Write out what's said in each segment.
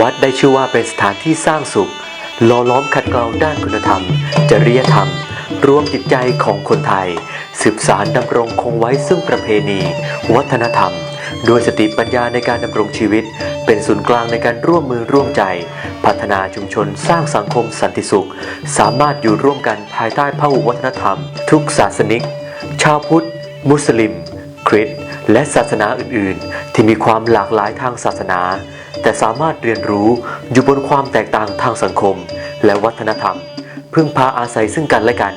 วัดได้ชื่อว่าเป็นสถานที่สร้างสุขล่อล้อมขัดเกลาด้านคุณธรรม จริยธรรม รวมจิตใจของคนไทย สืบสารดำรงคงไว้ซึ่งประเพณี วัฒนธรรม ด้วยสติปัญญาในการดำรงชีวิต เป็นศูนย์กลางในการร่วมมือร่วมใจ พัฒนาชุมชนสร้างสังคมสันติสุข สามารถอยู่ร่วมกันภายใต้พหุวัฒนธรรม ทุกศาสนิก ชาวพุทธ มุสลิม คริสต์ และศาสนาอื่นๆ ที่มีความหลากหลายทางศาสนา แต่สามารถเรียนรู้อยู่บนความแตกต่างทางสังคม และวัฒนธรรม พึ่งพาอาศัยซึ่งกันและกัน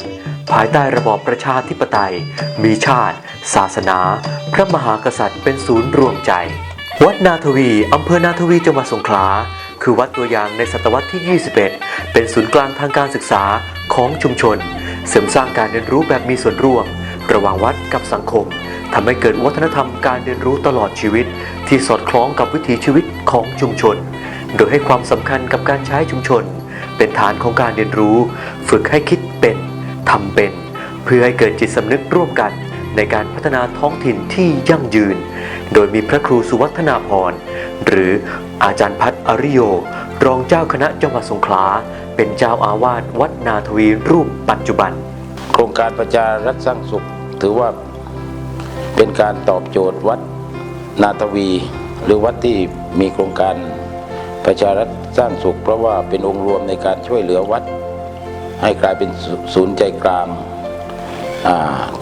ภายใต้ระบอบประชาธิปไตย มีชาติ ศาสนา พระมหากษัตริย์เป็นศูนย์รวมใจ วัดนาทวีอำเภอนาทวีจังหวัดสงขลาคือวัดตัวอย่างในศตวรรษที่ 21 เป็นศูนย์กลางทางการศึกษาของชุมชน เสริมสร้างการเรียนรู้แบบมีส่วนร่วม ระหว่างวัดกับสังคมทำให้เกิดวัฒนธรรมการเรียนรู้ตลอดชีวิต ที่สอดคล้องกับวิถีชีวิตของชุมชน โดยให้ความสำคัญกับการใช้ชุมชน เป็นฐานของการเรียนรู้ ฝึกให้คิดเป็นทำเป็น เพื่อให้เกิดจิตสำนึกร่วมกันในการพัฒนาท้องถิ่นที่ยั่งยืน โดยมีพระครูสุวัฒนาพร หรืออาจารย์พัฒอริโย รองเจ้าคณะจังหวัดสงขลา เป็นเจ้าอาวาสวัดนาทวีรูปปัจจุบัน โครงการประชารัฐสร้างสุข ถือว่าเป็นการตอบโจทย์วัดนาทวี หรือวัดที่มีโครงการประชารัฐสร้างสุข เพราะว่าเป็นองค์รวมในการช่วยเหลือวัด ให้กลายเป็นศูนย์ใจกลางอ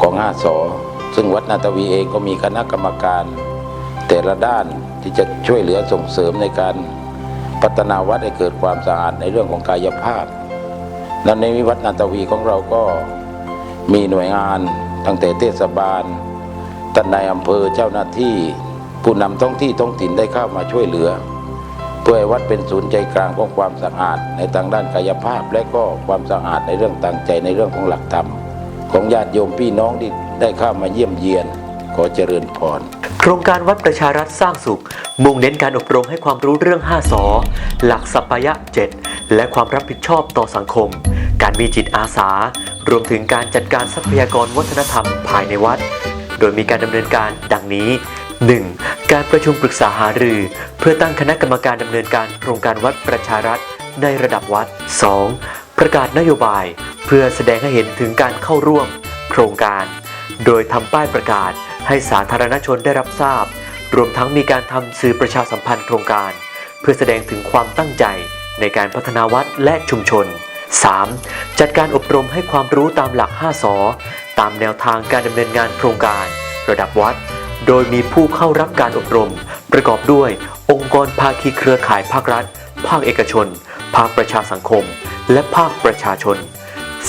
ของห้าสอซึ่งวัดนาทวีเองก็มีคณะกรรมการ แต่ละด้านที่จะช่วยเหลือส่งเสริมในการพัฒนาวัดให้เกิดความสะอาดในเรื่องของกายภาพและในวัดนาตวีของเราก็มีหน่วยงาน ตั้งแต่เทศบาลท่านนายอำเภอเจ้าหน้าที่ ผู้นำท้องที่ท้องถิ่นได้เข้ามาช่วยเหลือ เพื่อวัดเป็นศูนย์ใจกลางของความสะอาดในทางด้านกายภาพ และก็ความสะอาดในเรื่องต่างใจในเรื่องของหลักธรรม ของญาติโยมพี่น้องที่ได้เข้ามาเยี่ยมเยียนขอเจริญพรโครงการวัดประชารัฐสร้างสุข มุ่งเน้นการอบรมให้ความรู้เรื่อง 5สอหลักสัปปายะ 7 และความรับผิดชอบต่อสังคม การมีจิตอาสา รวมถึงการจัดการทรัพยากรวัฒนธรรมภายในวัด โดยมีการดำเนินการดังนี้ 1. การประชุมปรึกษาหารือ เพื่อตั้งคณะกรรมการดำเนินการโครงการวัดประชารัฐในระดับวัด 2. ประกาศนโยบาย เพื่อแสดงให้เห็นถึงการเข้าร่วม โครงการ โดยทำป้ายประกาศให้สาธารณชนได้รับทราบ รวมทั้งมีการทำสื่อประชาสัมพันธ์โครงการ เพื่อแสดงถึงความตั้งใจในการพัฒนาวัดและชุมชน 3. จัดการอบรมให้ความรู้ตามหลัก 5สอตามแนวทางการดำเนินงานโครงการ ระดับวัด โดยมีผู้เข้ารับการอบรม ประกอบด้วยองค์กรภาคีเครือข่ายภาครัฐ ภาคเอกชน ภาคประชาสังคม และภาคประชาชน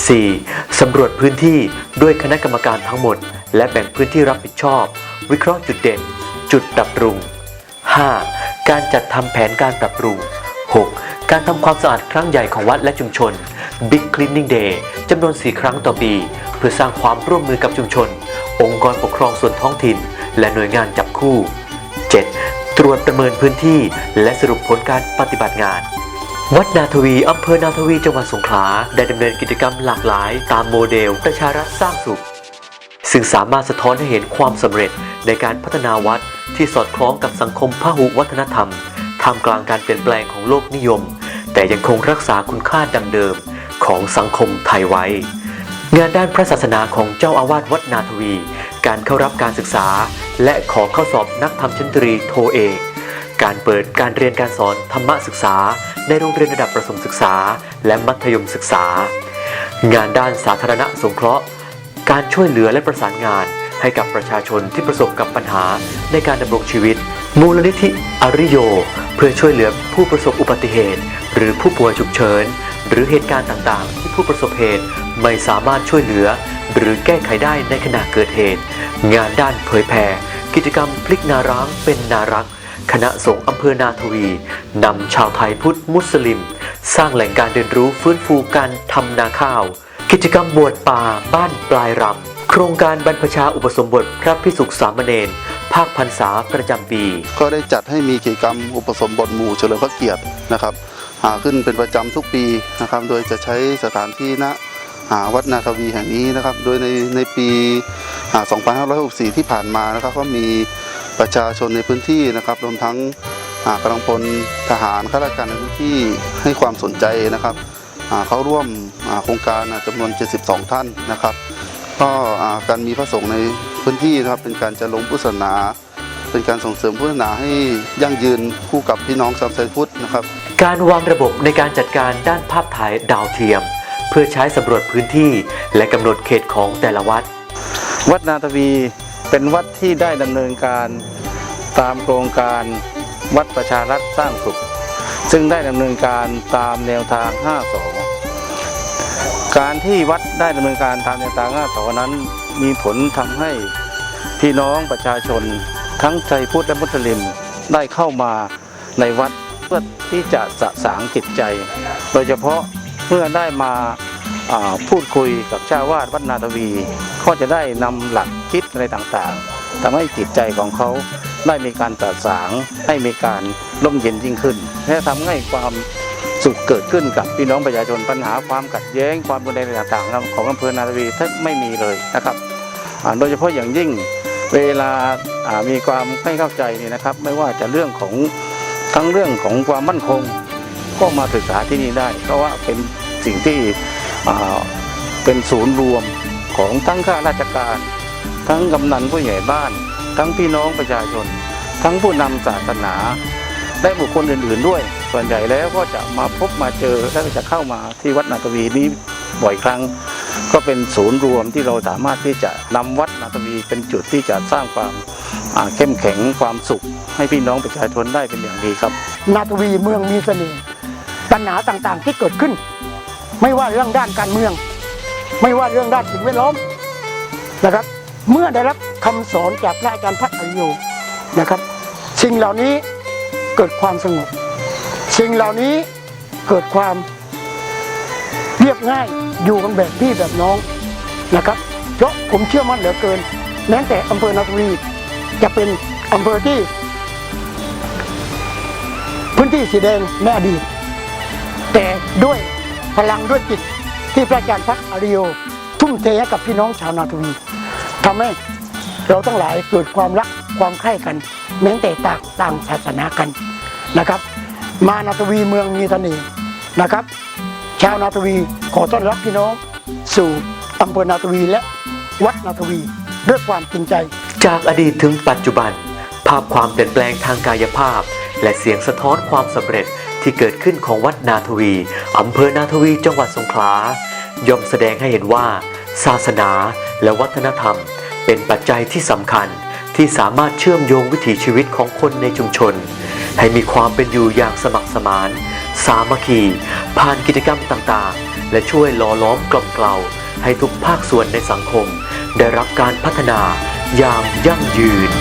4. สำรวจพื้นที่ด้วยคณะกรรมการทั้งหมด และแบ่งพื้นที่รับผิดชอบ วิเคราะห์จุดเด่น จุดปรับปรุง 5. การจัดทำแผนการปรับปรุง 6. การทำความสะอาดครั้งใหญ่ของวัดและชุมชน Big Cleaning Day จำนวน 4 ครั้งต่อปี เพื่อสร้างความร่วมมือกับชุมชน องค์กรปกครองส่วนท้องถิ่น และหน่วยงานจับคู่ 7. ตรวจประเมินพื้นที่และสรุปผลการปฏิบัติงาน วัดนาทวีอำเภอนาทวีจังหวัดสงขลาได้ดำเนินกิจกรรมหลากหลาย ตามโมเดลประชารัฐสร้างสุข ซึ่งสามารถสะท้อนให้เห็นความสำเร็จในการพัฒนาวัดที่สอดคล้องกับสังคมพหุวัฒนธรรมท่ามกลางการเปลี่ยนแปลงของโลกนิยม แต่ยังคงรักษาคุณค่าดังเดิมของสังคมไทยไว้ งานด้านพระศาสนาของเจ้าอาวาสวัดนาทวี การเข้ารับการศึกษา และขอเข้าสอบนักธรรมชั้นตรีโทเอกการเปิดการเรียนการสอนธรรมศึกษา ในโรงเรียนระดับประถมศึกษา และมัธยมศึกษา งานด้านสาธารณสงเคราะห์ การช่วยเหลือและประสานงานให้กับประชาชนที่ประสบกับปัญหาในการดำรงชีวิต มูลนิธิอริโย เพื่อช่วยเหลือผู้ประสบอุบัติเหตุ หรือผู้ป่วยฉุกเฉิน หรือเหตุการณ์ต่างๆ ที่ผู้ประสบเหตุไม่สามารถช่วยเหลือ หรือแก้ไขได้ในขณะเกิดเหตุ งานด้านเผยแผ่กิจกรรมพลิกนาร้างเป็นนารัก คณะสงฆ์อำเภอนาทวีนำชาวไทยพุทธมุสลิม สร้างแหล่งการเรียนรู้ฟื้นฟูการทำนาข้าว กิจกรรมบวชป่าบ้านปลายรำโครงการบรรพชาอุปสมบทพระพิสุขสามเณรภาคพรรษาประจำปี ก็ได้จัดให้มีกิจกรรมอุปสมบทหมู่เฉลิมพระเกียรตินะครับ หาขึ้นเป็นประจำทุกปีนะครับ โดยจะใช้สถานที่ณอ่าวัดนาทวีแห่งนี้นะครับ โดยในในปี2564 ที่ผ่านมานะครับ ก็มีประชาชนในพื้นที่นะครับ รวมทั้งกำลังพลทหารข้าราชการในพื้นที่ให้ความสนใจนะครับเข้าร่วมโครงการอ่าจำนวน 72 ท่านนะครับ ก็การมีพระสงฆ์ในพื้นที่นะครับเป็นการจะลงพุทธศาสนา เป็นการส่งเสริมพุทธศาสนาให้ยั่งยืนคู่กับพี่น้องชาวไทยพุทธนะครับ การวางระบบในการจัดการด้านภาพถ่ายดาวเทียม เพื่อใช้สำรวจพื้นที่ และกำหนดเขตของแต่ละวัด วัดนาทวีเป็นวัดที่ได้ดำเนินการตามโครงการวัดประชารัฐสร้างสุข ซึ่งได้ดำเนินการตามแนวทาง 52 การที่วัดได้ดำเนินการตามแนวทาง 52 นั้น มีผลทำให้พี่น้องประชาชน ทั้งไทยพุทธและมุสลิมได้เข้ามาในวัดเพื่อที่จะสะสางจิตใจ โดยเฉพาะเมื่อได้มาาพูดคุยกับเจ้าวาดวัดนาทวี ก็จะได้นำหลักคิดอะไรต่างๆทำให้จิตใจของเขาได้มีการตรัสางให้มีการร่มเย็นยิ่งขึ้น และทำให้ความสุขเกิดขึ้นกับพี่น้องประชาชนปัญหาความขัดแย้งความรุนแรงต่างๆ ของอำเภอนาทวีแทบไม่มีเลยนะครับโดยเฉพาะอย่างยิ่ง เวลาามีความไม่เข้าใจนี่นะครับ ไม่ว่าจะเรื่องของทั้งเรื่องของความมั่นคง ก็มาศึกษาที่นี่ได้ เพราะว่าเป็นสิ่งที่เป็นศูนย์รวมของทั้งข้าราชการ ทั้งกำนันผู้ใหญ่บ้าน ทั้งพี่น้องประชาชน ทั้งผู้นำศาสนา และบุคคลอื่น ๆ ด้วย ส่วนใหญ่แล้วก็จะมาพบมาเจอและจะเข้ามาที่วัดนาตวีนี้บ่อยครั้ง ก็เป็นศูนย์รวมที่เราสามารถที่จะนำวัดนาตวีเป็นจุดที่จะสร้างความเข้มแข็งความสุข ให้พี่น้องประชาชนได้เป็นอย่างดีครับ นาทวีเมืองมีเสน่ห์ปัญหาต่างๆที่เกิดขึ้น ไม่ว่าเรื่องด้านการเมือง ไม่ว่าเรื่องด้านสิ่งแวดล้อมนะครับ เมื่อได้รับคำสอนจากพระอาจารย์พัฒอริโยนะครับสิ่งเหล่านี้เกิดความสงบสิ่งเหล่านี้เกิดความ รียบง่ายอยู่กันแบบพี่แบบน้องนะครับ เพราะผมเชื่อมั่นเหลือเกิน แม้แต่อำเภอนาทวีจะเป็นอำเภอที่ พื้นที่สีแดงในอดีตแต่ด้วยพลังด้วยจิตที่พระอาจารย์พักอริโยทุ่มเทให้กับพี่น้องชาวนาทวีทำให้เราทั้งหลายเกิดความรักความใคร่กันแม้แต่ต่างต่างศาสนากันนะครับ มานาทวีเมืองมีเสน่ห์นะครับ ชาวนาทวีขอต้อนรับพี่น้อง สู่อำเภอนาทวีและวัดนาทวีด้วยความจริงใจ จากอดีตถึงปัจจุบัน ภาพความเปลี่ยนแปลงทางกายภาพ และเสียงสะท้อนความสำเร็จที่เกิดขึ้นของวัดนาทวีอำเภอนาทวีจังหวัดสงขลาย่อมแสดงให้เห็นว่า ศาสนาและวัฒนธรรม เป็นปัจจัยที่สำคัญที่สามารถเชื่อมโยงวิถีชีวิตของคนในชุมชน ให้มีความเป็นอยู่อย่างสมัครสมาน สามัคคี ผ่านกิจกรรมต่างๆ และช่วยหล่อล้อมกล่อมเกลาให้ทุกภาคส่วนในสังคม ได้รับการพัฒนาอย่างยั่งยืน